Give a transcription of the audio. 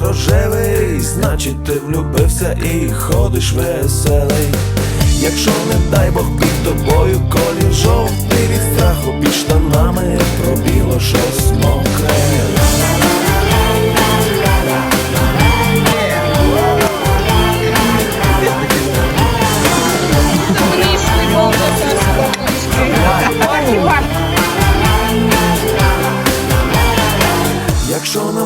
рожевий, значить ти влюбився і ходиш веселий. Якщо не дай Бог під тобою колір жовтий від страху під штанами пробіло щось мокре. Якщо навколо